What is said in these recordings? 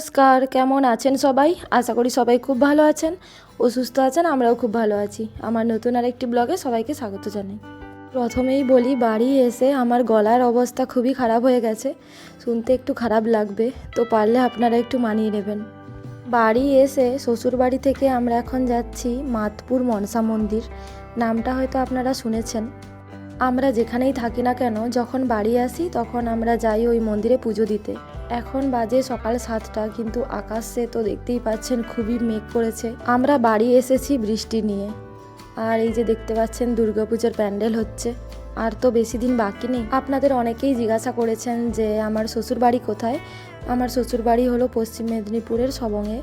নমস্কার, কেমন আছেন সবাই? আশা করি সবাই খুব ভালো আছেন। ও সুস্থ আছেন, আমরাও খুব ভালো আছি। আমার নতুন আর একটি ব্লগে সবাইকে স্বাগত জানাই। প্রথমেই বলি, বাড়ি এসে আমার গলার অবস্থা খুবই খারাপ হয়ে গেছে। শুনতে একটু খারাপ লাগবে, তো পারলে আপনারা একটু মানিয়ে নেবেন। বাড়ি এসে শ্বশুর বাড়ি থেকে আমরা এখন যাচ্ছি মাতপুর মনসা মন্দির। নামটা হয়তো আপনারা শুনেছেন। আমরা যেখানেই থাকি না কেন, যখন বাড়ি আসি, তখন আমরা যাই ওই মন্দিরে পুজো দিতে। এখন বাজে সকাল সাতটা, কিন্তু আকাশে তো দেখতেই পাচ্ছেন খুবই মেঘ করেছে। আমরা বাড়ি এসেছি বৃষ্টি নিয়ে। আর এই যে দেখতে পাচ্ছেন দুর্গাপুজোর প্যান্ডেল হচ্ছে। আর তো বেশি দিন বাকি নেই। আপনাদের অনেকেই জিজ্ঞাসা করেছেন যে, আমার শ্বশুর বাড়ি কোথায়? আমার শ্বশুর বাড়ি হলো পশ্চিম মেদিনীপুরের সবংয়ে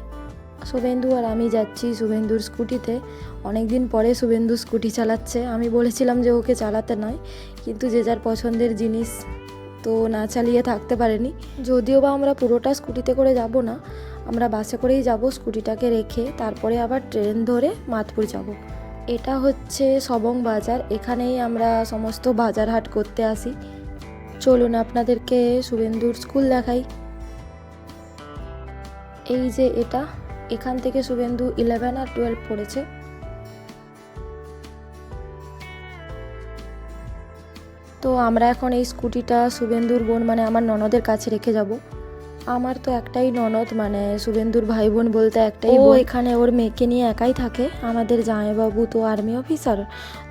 শুভেন্দু আর আমি যাচ্ছি শুভেন্দুর স্কুটিতে। অনেক দিন পরে শুভেন্দু স্কুটি চালাচ্ছে। আমি বলেছিলাম যে, ওকে চালাতে নয়। কিন্তু যে যার পছন্দের জিনিস তো না চালিয়ে থাকতে পারেনি। যদিও বা আমরা পুরোটা স্কুটিতে করে যাব না, আমরা বাসে করেই যাব স্কুটিটাকে রেখে, তারপরে আবার ট্রেন ধরে মাতপুর যাব। এটা হচ্ছে সবং বাজার, এখানেই আমরা সমস্ত বাজার হাট করতে আসি। চলুন আপনাদেরকে শুভেন্দুর স্কুল দেখাই। এই যে এটা, এখান থেকে শুভেন্দু ইলেভেন আর টুয়েলভ পড়েছে। তো আমরা এখন এই স্কুটিটা শুভেন্দুর বোন মানে আমার ননদের কাছে রেখে যাব। আমার তো একটাই ননদ মানে শুভেন্দুর ভাই বোন বলতে একটাই ও এখানে ওর মেয়েকে নিয়ে একাই থাকে আমাদের জামাইবাবু তো আর্মি অফিসার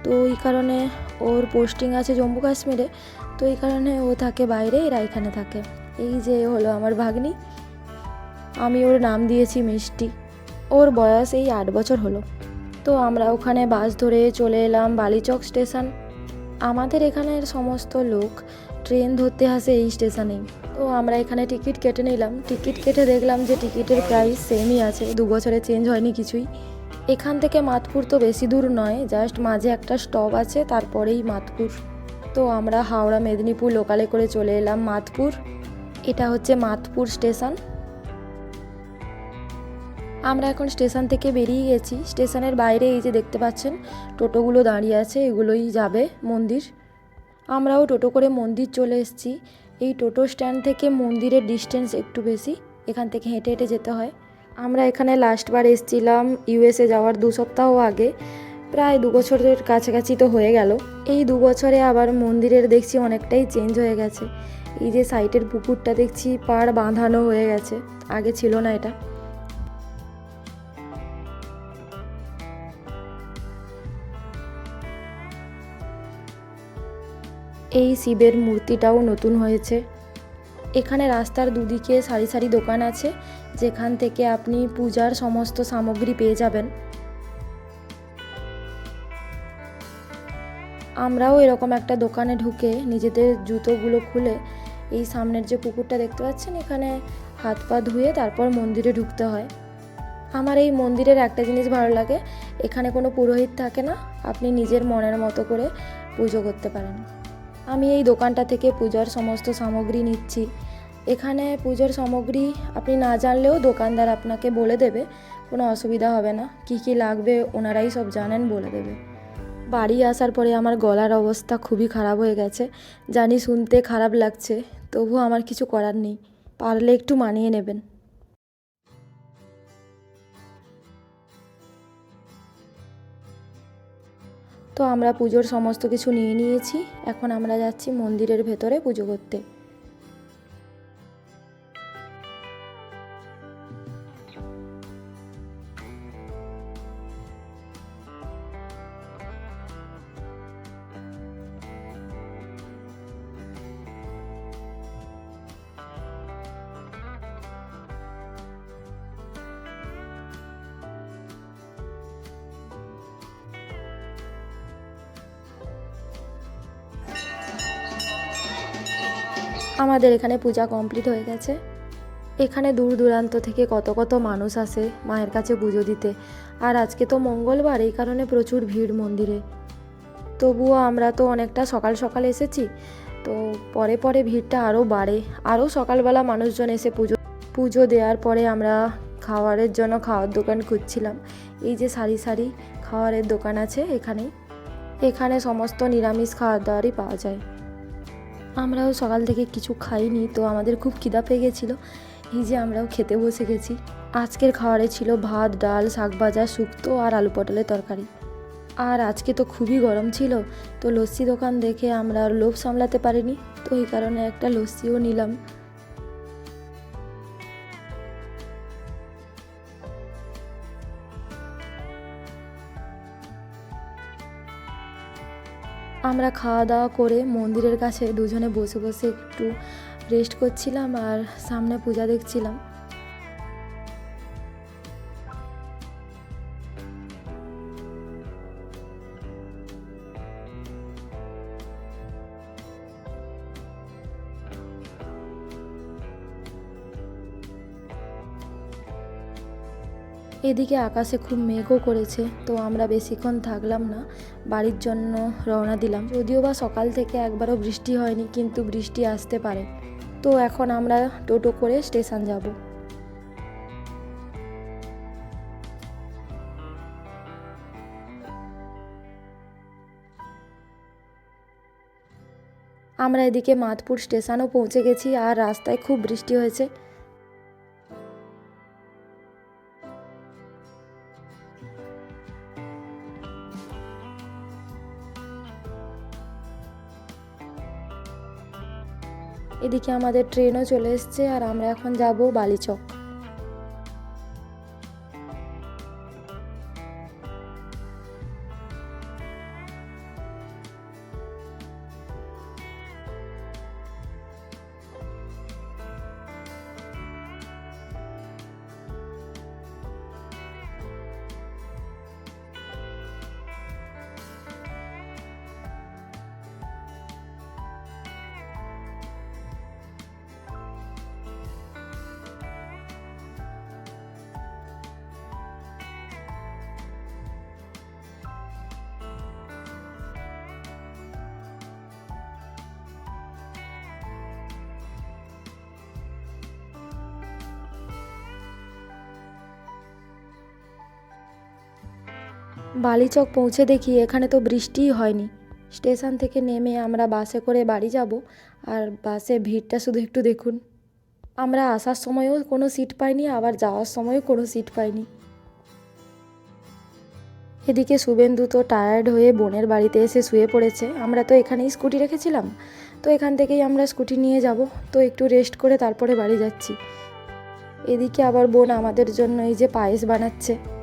তো ওই কারণে ওর পোস্টিং আছে জম্মু কাশ্মীরে তো এই কারণে ও থাকে বাইরে এরা এখানে থাকে। এই যে হলো আমার ভাগ্নি। আমি ওর নাম দিয়েছি মিষ্টি। ওর বয়স এই আট বছর হলো। তো আমরা ওখানে বাস ধরে চলে এলাম বালিচক স্টেশন। আমাদের এখানের সমস্ত লোক ট্রেন ধরতে আসে এই স্টেশনেই। তো আমরা এখানে টিকিট কেটে নিলাম। টিকিট কেটে দেখলাম যে টিকিটের প্রাইস সেমই আছে। দু বছরে চেঞ্জ হয়নি কিছুই। এখান থেকে মাতপুর তো বেশি দূর নয়। জাস্ট মাঝে একটা স্টপ আছে, তারপরেই মাতপুর। তো আমরা হাওড়া, মেদিনীপুর লোকালে করে চলে এলাম মাতপুর। এটা হচ্ছে মাতপুর স্টেশন আমরা এখন স্টেশন থেকে বেরিয়ে গেছি। স্টেশনের বাইরে এই যে দেখতে পাচ্ছেন, টোটোগুলো দাঁড়িয়ে আছে, এগুলোই যাবে মন্দির। আমরাও টোটো করে মন্দির চলে এসেছি। এই টোটো স্ট্যান্ড থেকে মন্দিরের ডিস্টেন্স একটু বেশি, এখান থেকে হেঁটে হেঁটে যেতে হয়। আমরা এখানে লাস্টবার এসেছিলাম ইউএসএ যাওয়ার দু সপ্তাহ আগে, প্রায় দু বছরের কাছাকাছি তো হয়ে গেল। এই দু বছরে আবার মন্দিরের দেখছি অনেকটাই চেঞ্জ হয়ে গেছে। এই যে সাইটের পুকুরটা দেখছি, পাড় বাঁধানো হয়ে গেছে, আগে ছিল না এটা। এই শিবের মূর্তিটাও নতুন হয়েছে। এখানে রাস্তার দুদিকে সারি সারি দোকান আছে, যেখান থেকে আপনি পূজার সমস্ত সামগ্রী পেয়ে যাবেন। আমরাও এরকম একটা দোকানে ঢুকে নিজেদের জুতোগুলো খুলে এই সামনের যে পুকুরটা দেখতে পাচ্ছেন, এখানে হাত পা ধুয়ে তারপর মন্দিরে ঢুকতে হয়। আমার এই মন্দিরের একটা জিনিস ভালো লাগে, এখানে কোনো পুরোহিত থাকে না, আপনি নিজের মনের মতো করে পুজো করতে পারেন। আমি এই দোকানটা থেকে পূজার সমস্ত সামগ্রী নিচ্ছি। এখানে পুজোর সামগ্রী আপনি না জানলেও দোকানদার আপনাকে বলে দেবে, কোনো অসুবিধা হবে না। কি কি লাগবে ওনারাই সব জানেন, বলে দেবে। বাড়ি আসার পরে আমার গলার অবস্থা খুবই খারাপ হয়ে গেছে। জানি শুনতে খারাপ লাগছে, তবুও আমার কিছু করার নেই। পারলে একটু মানিয়ে নেবেন। তো আমরা পুজোর সমস্ত কিছু নিয়ে নিয়েছি। এখন আমরা যাচ্ছি মন্দিরের ভেতরে পুজো করতে। আমাদের এখানে পূজা কমপ্লিট হয়ে গেছে। এখানে দূর দূরান্ত থেকে কত কত মানুষ আসে মায়ের কাছে পুজো দিতে। আর আজকে তো মঙ্গলবার, এই কারণে প্রচুর ভিড় মন্দিরে। তবুও আমরা তো অনেকটা সকাল সকাল এসেছি, তো পরে পরে ভিড়টা আরও বাড়ে। আরও সকালবেলা মানুষজন এসে পুজো পুজো দেওয়ার পরে আমরা খাওয়ারের জন্য খাওয়ার দোকান খুঁজছিলাম। এই যে সারি সারি খাওয়ারের দোকান আছে এখানেই এখানে সমস্ত নিরামিষ খাওয়ার দাওয়ারই পাওয়া যায়। আমরাও সকাল থেকে কিছু খাইনি, তো আমাদের খুব খিদা পেয়ে গেছিল। এই যে আমরাও খেতে বসে গেছি। আজকের খাবারে ছিল ভাত, ডাল, শাক ভাজা শুক্তো আর আলু পটলের তরকারি। আর আজকে তো খুবই গরম ছিল, তো লস্যি দোকান দেখে আমরা আর লোভ সামলাতে পারিনি, তো এই কারণে একটা লস্যিও নিলাম। আমরা খাওয়া দাওয়া করে মন্দিরের কাছে দুজনে বসে বসে একটু রেস্ট করছিলাম আর সামনে পূজা দেখছিলাম। এদিকে আকাশে খুব মেঘও করেছে, তো আমরা বেশিক্ষণ থাকলাম না, বাড়ির জন্য রওনা দিলাম। যদিও বা সকাল থেকে একবারও বৃষ্টি হয়নি, কিন্তু বৃষ্টি আসতে পারে। তো এখন আমরা টোটো করে স্টেশন যাব। আমরা এদিকে মাধপুর স্টেশনও পৌঁছে গেছি, আর রাস্তায় খুব বৃষ্টি হয়েছে। এদিকে আমাদের ট্রেনও চলে এসছে আর আমরা এখন যাব বালিচক। বালিচক পৌঁছে দেখি এখানে তো বৃষ্টিই হয়নি। স্টেশন থেকে নেমে আমরা বাসে করে বাড়ি যাব আর বাসে ভিড়টা শুধু একটু দেখুন। আমরা আসার সময়ও কোনো সিট পাইনি, আবার যাওয়ার সময়ও কোনো সিট পাইনি। এদিকে শুভেন্দু তো টায়ার্ড হয়ে বোনের বাড়িতে এসে শুয়ে পড়েছে। আমরা তো এখানেই স্কুটি রেখেছিলাম। তো এখান থেকেই আমরা স্কুটি নিয়ে যাব। তো একটু রেস্ট করে তারপরে বাড়ি যাচ্ছি। এদিকে আবার বোন আমাদের জন্য এই যে পায়েস বানাচ্ছে।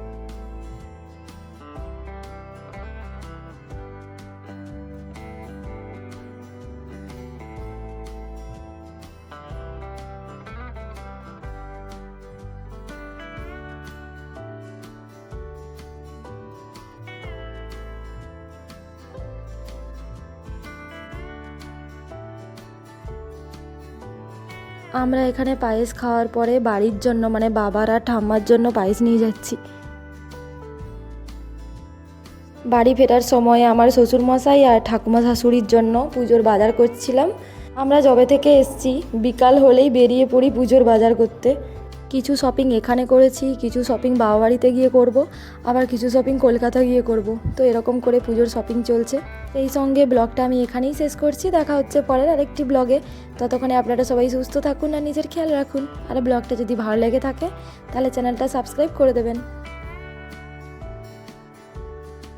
আমরা এখানে পায়েস খাওয়ার পরে বাড়ির জন্য মানে বাবার আর ঠাম্মার জন্য পায়েস নিয়ে যাচ্ছি। বাড়ি ফেরার সময় আমার শ্বশুরমশাই আর ঠাকুমা শাশুড়ির জন্য পুজোর বাজার করছিলাম। আমরা জবে থেকে এসছি, বিকাল হলেই বেরিয়ে পড়ি পুজোর বাজার করতে। কিছু শপিং এখানে করেছি, কিছু শপিং বাবা বাড়িতে গিয়ে করব, আবার কিছু শপিং কলকাতা গিয়ে করব। তো এরকম করে পুজোর শপিং চলছে। এই সঙ্গে ব্লগটা আমি এখানেই শেষ করছি। দেখা হচ্ছে পরের আরেকটি ব্লগে। ততক্ষণে আপনারা সবাই সুস্থ থাকুন আর নিজের খেয়াল রাখুন। আর ব্লগটা যদি ভালো লেগে থাকে, তাহলে চ্যানেলটা সাবস্ক্রাইব করে দেবেন।